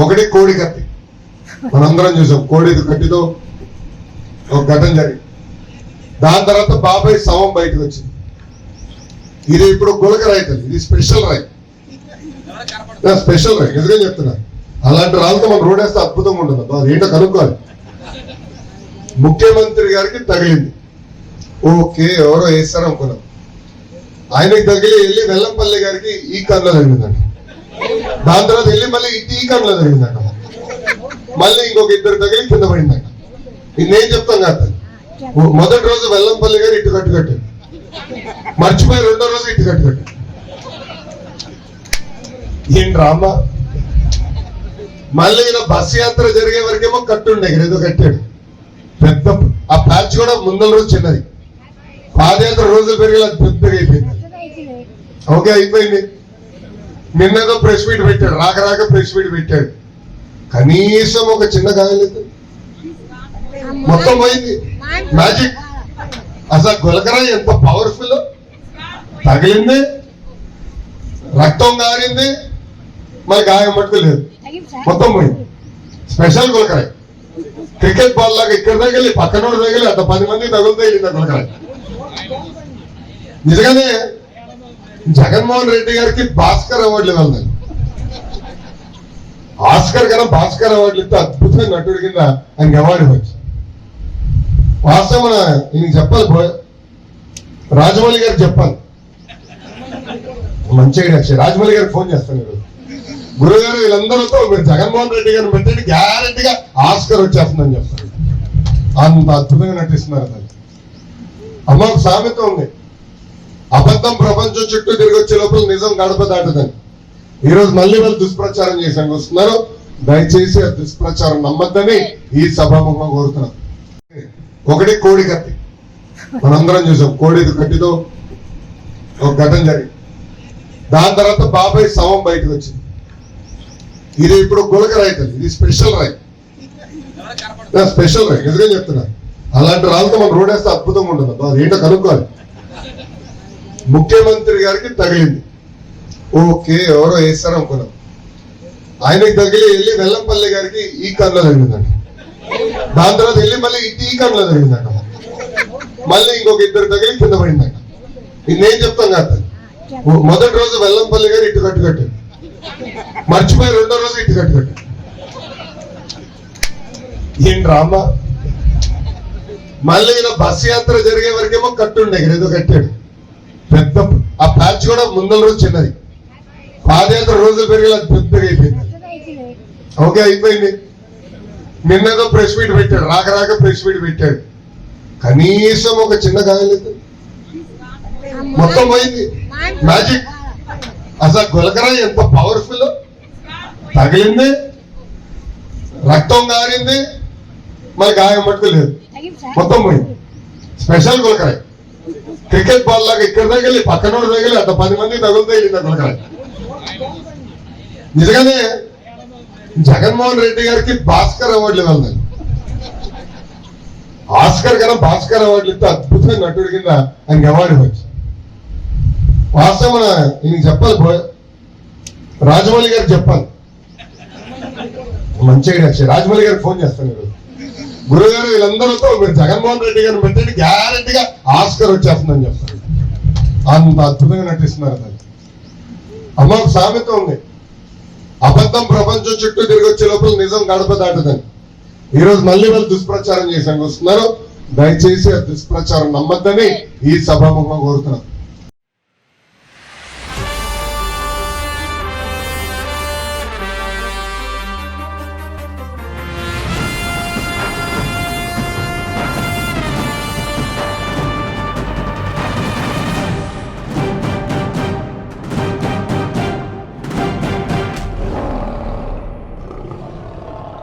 ఒకటి కోడి కత్తి. మనందరం చూసాం. కోడి కత్తితో ఒక ఘటన జరిగింది. దాని తర్వాత బాబాయ్ శవం బయటకు వచ్చింది. ఇది ఇప్పుడు గులక రైతులు ఇది స్పెషల్ రైతు. స్పెషల్ రైట్ ఎందుకని చెప్తున్నా? అలాంటి రాళ్ళతో మనం రోడ్ వేస్తే అద్భుతంగా ఉంటుంది. అబ్బా, అది ఏంటో కనుక్కోవాలి. ముఖ్యమంత్రి గారికి తగిలింది. ఓకే ఎవరో వేస్తారు అనుకున్నాం ఆయనకి తగిలి వెళ్ళి వెల్లంపల్లి గారికి ఈ కన్నులు తగిలిందంట దాని తర్వాత వెళ్ళి మళ్ళీ ఇటు ఈ మళ్ళీ ఇంకొక ఇద్దరు తగిలి కింద పడిందట. ఇది నేను చెప్తాను కాదు. మొదటి రోజు వెల్లంపల్లి గారు ఇటు కట్టుకట్టు మర్చిపోయి రెండో రోజు ఇటు కట్టుకట్టు ఏం డ్రామా మళ్ళీ ఈయన బస్సు యాత్ర జరిగే వరకేమో కట్టుండే ఏదో కట్టాడు. పెద్ద ఆ ప్యాచ్ కూడా ముందల రోజు చిన్నది. పాదయాత్ర రోజులు పెరిగేలా పెద్దగా అయిపోయింది. ఓకే అయిపోయింది. నిన్నదో ప్రెస్ మీట్ పెట్టాడు రాక రాక ప్రెస్ మీట్ పెట్టాడు. కనీసం ఒక చిన్న గాయలేదు మొత్తం పోయింది. మ్యాజిక్ అసలు గులకరా ఎంత పవర్ఫుల్ తగిలింది. రక్తం గారింది. మరి గాయం మటుకు లేదు. మొత్తం పోయింది. స్పెషల్ గులకరాయ్ క్రికెట్ బాల్ లాగా ఇక్కడ తగిలి పక్కన తగిలి అంత పది మంది తగులుతాయి వెళ్ళింది గులకరాయ్ నిజంగానే జగన్మోహన్ రెడ్డి గారికి భాస్కర్ అవార్డులు ఇవ్వాలి ఆస్కర్ కన్నా భాస్కర్ అవార్డులు ఇస్తే అద్భుతమైన నటుడి కింద ఆయనకి అవార్డు ఇవ్వచ్చు. వాస్తవం ఈయనకి చెప్పాలి రాజమౌళి గారు చెప్పాలి. మంచిగా అక్షయ్ రాజమౌళి గారికి ఫోన్ చేస్తాను ఈరోజు. గురుగారు వీళ్ళందరితో మీరు జగన్మోహన్ రెడ్డి గారిని పెట్టండి. గ్యారంటీగా ఆస్కర్ వచ్చేస్తుందని చెప్తారు అంత అద్భుతంగా నటిస్తున్నారు అమ్మ ఒక సామెత ఉంది. అబద్ధం ప్రపంచం చుట్టూ తిరిగి వచ్చే లోపల నిజం గడప దాటదని. ఈ రోజు మళ్ళీ వాళ్ళు దుష్ప్రచారం చేశాను. వస్తున్నారు. దయచేసి ఆ దుష్ప్రచారం నమ్మద్దని ఈ సభాముఖం కోరుతున్నాం ఒకటి కోడి కత్తి. మనందరం చూసాం. కోడి కట్టితో ఒక ఘటన జరిగింది. దాని తర్వాత బాబాయ్ శవం బయటకు వచ్చింది. ఇది ఇప్పుడు గులక రైతు. ఇది స్పెషల్ రైట్ స్పెషల్ రైట్ ఎందుకని చెప్తున్నా? అలాంటి రాళ్ళతో మనం రోడ్ వేస్తే అద్భుతంగా ఉంటుంది. ఏంటో కనుక్కోవాలి. ముఖ్యమంత్రి గారికి తగిలింది. ఓకే ఎవరో వేస్తారు అనుకున్నాం. ఆయనకి తగిలి వెళ్ళి వెల్లంపల్లి గారికి ఈ కన్లో తగిలిందంట దాని తర్వాత వెళ్ళి మళ్ళీ ఇటు ఈ కన్లో జరిగిందంట. మళ్ళీ ఇంకొక ఇద్దరు తగిలి కింద పడిందంట. ఇది నేను చెప్తాను కాదు. మొదటి రోజు వెల్లంపల్లి గారు ఇటు కట్టు కట్టారు. మర్చిపోయి రెండో రోజు ఇటు కట్టు కట్టారు. ఏం డ్రామా మళ్ళీ ఈయన బస్ యాత్ర జరిగే వరకేమో కట్టుండే ఏదో కట్టాడు. పెద్ద ఆ ప్యాచ్ కూడా ముందల రోజు చిన్నది. పాదయాత్ర రోజులు పెరిగి అది పెద్దగా అయిపోయింది. ఓకే అయిపోయింది. నిన్నదో ప్రెస్ మీట్ పెట్టాడు రాక రాక ప్రెస్ మీట్ పెట్టాడు. కనీసం ఒక చిన్న గాయలేదు మొత్తం పోయింది. మ్యాజిక్. అసలు గులకరా ఎంత పవర్ఫుల్ తగిలింది. రక్తం గారింది. మరి గాయం పట్టుకోలేదు మొత్తం పోయింది. స్పెషల్ గులకరాయ్. క్రికెట్ బాల్ లాగా ఇక్కడ తగిలి పక్కన తగిలి అంత పది మంది తగులుతాయి వెళ్ళింది ఆ నిజంగానే జగన్మోహన్ రెడ్డి గారికి భాస్కర్ అవార్డులు ఇవ్వాలి ఆస్కర్ కన్నా భాస్కర్ అవార్డులు ఇస్తే అద్భుతమైన నటుడి కింద ఆయనకి అవార్డు ఇవ్వచ్చు. వాస్తవం ఈయనకి చెప్పాలి రాజమౌళి గారికి చెప్పాలి. మంచిగా వచ్చి రాజమౌళి గారికి ఫోన్ చేస్తాను ఈరోజు. గురుగారు వీళ్ళందరితో మీరు జగన్మోహన్ రెడ్డి గారిని పెట్టండి గ్యారంటీగా ఆస్కర్ వచ్చేస్తుందని చెప్తారు. అంత అద్భుతంగా నటిస్తున్నారు దాన్ని అమ్మ ఒక సామెత ఉంది. అబద్ధం ప్రపంచం చుట్టూ తిరిగి వచ్చే లోపల నిజం గడప దాటదని. ఈ రోజు మళ్ళీ వాళ్ళు దుష్ప్రచారం చేశాను. వస్తున్నారు? దయచేసి ఆ దుష్ప్రచారం నమ్మద్దని ఈ సభాముఖం కోరుతున్నాను.